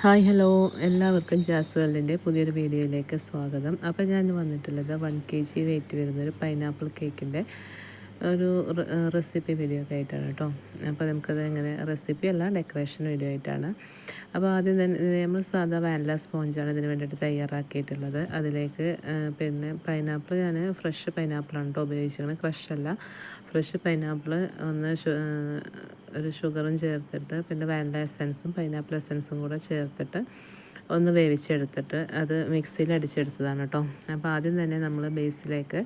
Hi hello. എല്ലാവർക്കും ജാസ് വേൾഡിന്റെ പുതിയൊരു വീഡിയോയിലേക്ക് സ്വാഗതം. അപ്പോൾ ഞാൻ വന്നിട്ടുള്ളത് വൺ കെ ജി വെയിറ്റ് വരുന്നൊരു പൈനാപ്പിൾ കേക്കിന്റെ ഒരു റെസിപ്പി വീഡിയോ ഒക്കെ ആയിട്ടാണ് കേട്ടോ. അപ്പോൾ നമുക്കത് എങ്ങനെ റെസിപ്പി അല്ല ഡെക്കറേഷൻ വീഡിയോ ആയിട്ടാണ്. അപ്പോൾ ആദ്യം തന്നെ നമ്മൾ സാധാ വാനില സ്പോഞ്ചാണ് ഇതിന് വേണ്ടിയിട്ട് തയ്യാറാക്കിയിട്ടുള്ളത്. അതിലേക്ക് പിന്നെ പൈനാപ്പിൾ ഞാൻ ഫ്രഷ് പൈനാപ്പിളാണ് കേട്ടോ ഉപയോഗിച്ചിരിക്കുന്നത്. ക്രഷ് അല്ല ഫ്രഷ് പൈനാപ്പിൾ ഒന്ന് ഒരു ഷുഗറും ചേർത്തിട്ട് പിന്നെ വാനില എസൻസും പൈനാപ്പിൾ എസൻസും കൂടെ ചേർത്തിട്ട് ഒന്ന് വേവിച്ചെടുത്തിട്ട് അത് മിക്സിയിൽ അടിച്ചെടുത്തതാണ് കേട്ടോ. അപ്പോൾ ആദ്യം തന്നെ നമ്മൾ ബേസിലേക്ക്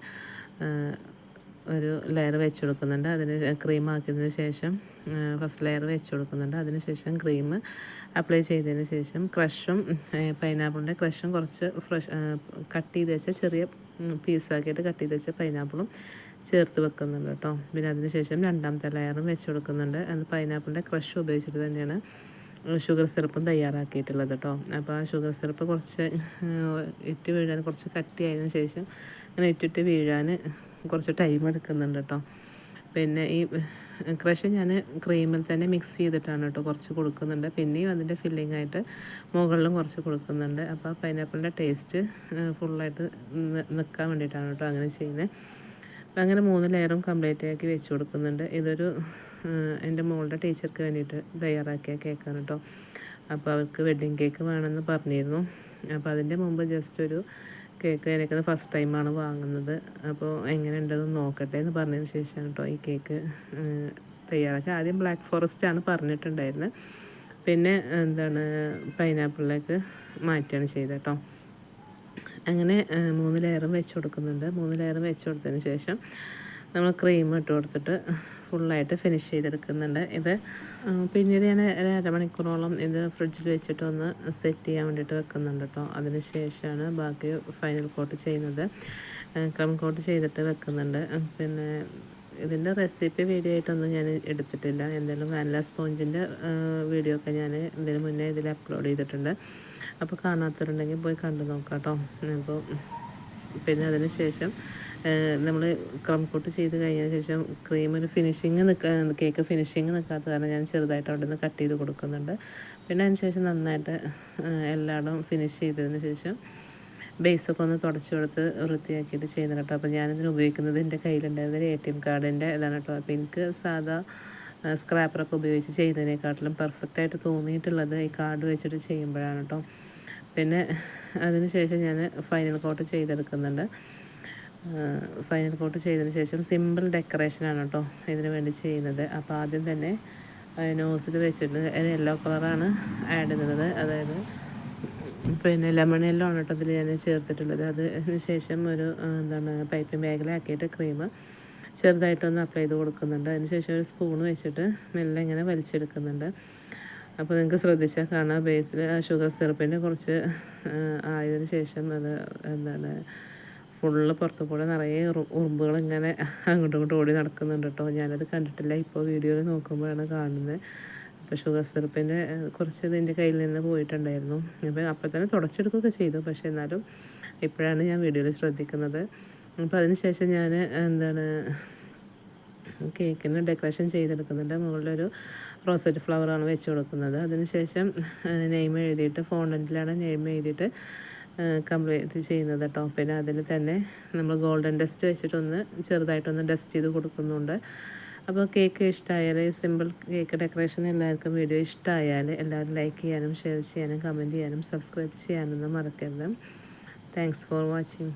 ഒരു ലെയർ വെച്ച് കൊടുക്കുന്നുണ്ട് അതിന് ക്രീം ആക്കിയതിന് ശേഷം ഫസ്റ്റ് ലെയർ വെച്ച് കൊടുക്കുന്നുണ്ട് അതിന് ശേഷം ക്രീം അപ്ലൈ ചെയ്തതിന് ശേഷം ക്രഷും പൈനാപ്പിളിന്റെ ക്രഷും കുറച്ച് ഫ്രഷ് കട്ട് ചെയ്ത് വെച്ച ചെറിയ പീസാക്കിയിട്ട് കട്ട് ചെയ്ത് വെച്ച പൈനാപ്പിളും ചേർത്ത് വെക്കുന്നുണ്ട് കേട്ടോ. പിന്നെ അതിന് ശേഷം രണ്ടാമത്തെ ലെയറും വെച്ച് കൊടുക്കുന്നുണ്ട്. അത് പൈനാപ്പിളിന്റെ ക്രഷ് ഉപയോഗിച്ചിട്ട് തന്നെയാണ് ഷുഗർ സിറപ്പും തയ്യാറാക്കിയിട്ടുള്ളത് കേട്ടോ. അപ്പോൾ ആ ഷുഗർ സിറപ്പ് കുറച്ച് ഇട്ട് വീഴാൻ കുറച്ച് കട്ടിയായതിനു ശേഷം അങ്ങനെ ഇട്ടിട്ട് വീഴാൻ കുറച്ച് ടൈം എടുക്കുന്നുണ്ട് കേട്ടോ. പിന്നെ ഈ ക്രഷ് ഞാൻ ക്രീമിൽ തന്നെ മിക്സ് ചെയ്തിട്ടാണ് കേട്ടോ കുറച്ച് കൊടുക്കുന്നുണ്ട്. പിന്നെയും അതിന്റെ ഫില്ലിംഗ് ആയിട്ട് മുകളിലും കുറച്ച് കൊടുക്കുന്നുണ്ട്. അപ്പോൾ പൈനാപ്പിളിന്റെ ടേസ്റ്റ് ഫുള്ളായിട്ട് നിൽക്കാൻ വേണ്ടിയിട്ടാണ് കേട്ടോ അങ്ങനെ ചെയ്യുന്നത്. അങ്ങനെ മൂന്ന് ലെയറും കംപ്ലീറ്റ് ആക്കി വെച്ച് കൊടുക്കുന്നുണ്ട്. ഇതൊരു എന്റെ മോളുടെ ടീച്ചർക്ക് വേണ്ടിയിട്ട് തയ്യാറാക്കിയ കേക്കാണ് കേട്ടോ അപ്പോൾ അവർക്ക് വെഡ്ഡിങ് കേക്ക് വേണമെന്ന് പറഞ്ഞിരുന്നു. അപ്പോൾ അതിന്റെ മുമ്പ് ജസ്റ്റ് ഒരു കേക്ക് എനിക്കത് ഫസ്റ്റ് ടൈമാണ് വാങ്ങുന്നത്. അപ്പോൾ എങ്ങനെ ഉണ്ടെന്ന് നോക്കട്ടെ എന്ന് പറഞ്ഞതിന് ശേഷമാണ് കേട്ടോ ഈ കേക്ക് തയ്യാറാക്കുക ആദ്യം ബ്ലാക്ക് ഫോറസ്റ്റ് ആണ് പറഞ്ഞിട്ടുണ്ടായിരുന്നത് പിന്നെ എന്താണ് പൈനാപ്പിളിലേക്ക് മാറ്റുകയാണ് ചെയ്തത് കേട്ടോ അങ്ങനെ മൂന്ന് ലെയറും വെച്ച് കൊടുക്കുന്നുണ്ട്. മൂന്ന് ലെയറും വെച്ച് കൊടുത്തതിന് ശേഷം നമ്മൾ ക്രീം ഇട്ട് കൊടുത്തിട്ട് ഫുള്ളായിട്ട് ഫിനിഷ് ചെയ്തെടുക്കുന്നുണ്ട്. ഇത് പിന്നീട് ഞാൻ ഒരു അരമണിക്കൂറോളം ഇത് ഫ്രിഡ്ജിൽ വെച്ചിട്ട് ഒന്ന് സെറ്റ് ചെയ്യാൻ വേണ്ടിയിട്ട് വെക്കുന്നുണ്ട് കേട്ടോ അതിന് ശേഷമാണ് ബാക്കി ഫൈനൽ കോട്ട് ചെയ്യുന്നത്. ക്രം കോട്ട് ചെയ്തിട്ട് വെക്കുന്നുണ്ട്. പിന്നെ ഇതിന്റെ റെസിപ്പി വീഡിയോ ആയിട്ടൊന്നും ഞാൻ എടുത്തിട്ടില്ല. എന്തായാലും വാനില സ്പോഞ്ചിന്റെ വീഡിയോ ഒക്കെ ഞാൻ ഇതിന് മുന്നേ ഇതിൽ അപ്ലോഡ് ചെയ്തിട്ടുണ്ട്. അപ്പോൾ കാണാത്തവരുണ്ടെങ്കിൽ പോയി കണ്ടു നോക്കാം കേട്ടോ അപ്പോൾ പിന്നെ അതിന് ശേഷം നമ്മൾ ക്രം കോട്ട് ചെയ്ത് കഴിഞ്ഞതിന് ശേഷം ക്രീം ഒരു ഫിനിഷിങ് നിൽക്കാൻ കേക്ക് ഫിനിഷിങ് നിൽക്കാത്ത കാരണം ഞാൻ ചെറുതായിട്ട് അവിടെ നിന്ന് കട്ട് ചെയ്ത് കൊടുക്കുന്നുണ്ട്. പിന്നെ അതിന് ശേഷം നന്നായിട്ട് എല്ലായിടും ഫിനിഷ് ചെയ്തതിന് ശേഷം ബേസൊക്കെ ഒന്ന് തുടച്ചു കൊടുത്ത് വൃത്തിയാക്കിയിട്ട് ചെയ്യുന്നത് കേട്ടോ അപ്പോൾ ഞാനിതിന് ഉപയോഗിക്കുന്നത് എന്റെ കയ്യിലുണ്ടായിരുന്ന എ ടി എം കാർഡിന്റെ ഇതാണ് കേട്ടോ. അപ്പോൾ എനിക്ക് സാധാ സ്ക്രാപ്പറൊക്കെ ഉപയോഗിച്ച് ചെയ്യുന്നതിനെക്കാട്ടിലും പെർഫെക്റ്റായിട്ട് തോന്നിയിട്ടുള്ളത് ഈ കാർഡ് വെച്ചിട്ട് ചെയ്യുമ്പോഴാണ് കേട്ടോ. പിന്നെ അതിന് ശേഷം ഞാൻ ഫൈനൽ കോട്ട് ചെയ്തെടുക്കുന്നുണ്ട്. ഫൈനൽ കോട്ട് ചെയ്തതിന് ശേഷം സിമ്പിൾ ഡെക്കറേഷനാണ് കേട്ടോ ഇതിന് വേണ്ടി ചെയ്യുന്നത്. അപ്പോൾ ആദ്യം തന്നെ നോസിൽ വെച്ചിട്ട് യെല്ലോ കളറാണ് ആഡ് ചെയ്യുന്നത്. അതായത് പിന്നെ ലെമൺ എല്ലോ ആണ് കേട്ടോ അതിൽ ഞാൻ ചേർത്തിട്ടുള്ളത്. അതിന് ശേഷം ഒരു എന്താണ് പൈപ്പിംഗ് ബാഗിലാക്കിയിട്ട് ക്രീം ചെറുതായിട്ടൊന്ന് അപ്ലൈ ചെയ്ത് കൊടുക്കുന്നുണ്ട്. അതിന് ശേഷം ഒരു സ്പൂൺ വെച്ചിട്ട് മെല്ലെ ഇങ്ങനെ വലിച്ചെടുക്കുന്നുണ്ട്. അപ്പോൾ നിങ്ങൾക്ക് ശ്രദ്ധിച്ചാൽ കാണാം. ബേസിൽ ഷുഗർ സിറപ്പിന്റെ കുറച്ച് ആയതിനു ശേഷം അത് എന്താണ് ഫുള്ള് പുറത്തു കൂടെ നിറയെ ഉറുമ്പുകൾ ഇങ്ങനെ അങ്ങോട്ടും ഇങ്ങോട്ടും ഓടി നടക്കുന്നുണ്ട് കേട്ടോ. ഞാനത് കണ്ടിട്ടില്ല. ഇപ്പോൾ വീഡിയോയിൽ നോക്കുമ്പോഴാണ് കാണുന്നത്. അപ്പോൾ ഷുഗർ സിറപ്പിന്റെ കുറച്ച് ഇതിന്റെ കയ്യിൽ നിന്ന് പോയിട്ടുണ്ടായിരുന്നു. അപ്പോൾ അപ്പോൾ തന്നെ തുടച്ചെടുക്കുകയൊക്കെ ചെയ്തു. പക്ഷേ എന്നാലും ഇപ്പോഴാണ് ഞാൻ വീഡിയോയിൽ ശ്രദ്ധിക്കുന്നത്. അപ്പോൾ അതിന് ശേഷം ഞാൻ എന്താണ് കേക്കിന് ഡെക്കറേഷൻ ചെയ്തെടുക്കുന്നുണ്ട്. മുകളിലൊരു റോസറ്റ് ഫ്ലവറാണ് വെച്ച് കൊടുക്കുന്നത്. അതിനുശേഷം നെയിം എഴുതിയിട്ട് ഫോണ്ടന്റിലാണ് നെയിം എഴുതിയിട്ട് കംപ്ലീറ്റ് ചെയ്യുന്നത് കേട്ടോ. പിന്നെ അതിൽ തന്നെ നമ്മൾ ഗോൾഡൻ ഡസ്റ്റ് വെച്ചിട്ടൊന്ന് ചെറുതായിട്ടൊന്ന് ഡസ്റ്റ് ചെയ്ത് കൊടുക്കുന്നുണ്ട്. അപ്പോൾ കേക്ക് ഇഷ്ടമായാൽ സിമ്പിൾ കേക്ക് ഡെക്കറേഷൻ എല്ലാവർക്കും വീഡിയോ ഇഷ്ടമായാൽ എല്ലാവരും ലൈക്ക് ചെയ്യാനും ഷെയർ ചെയ്യാനും കമന്റ് ചെയ്യാനും സബ്സ്ക്രൈബ് ചെയ്യാനൊന്നും മറക്കരുത്. Thanks for watching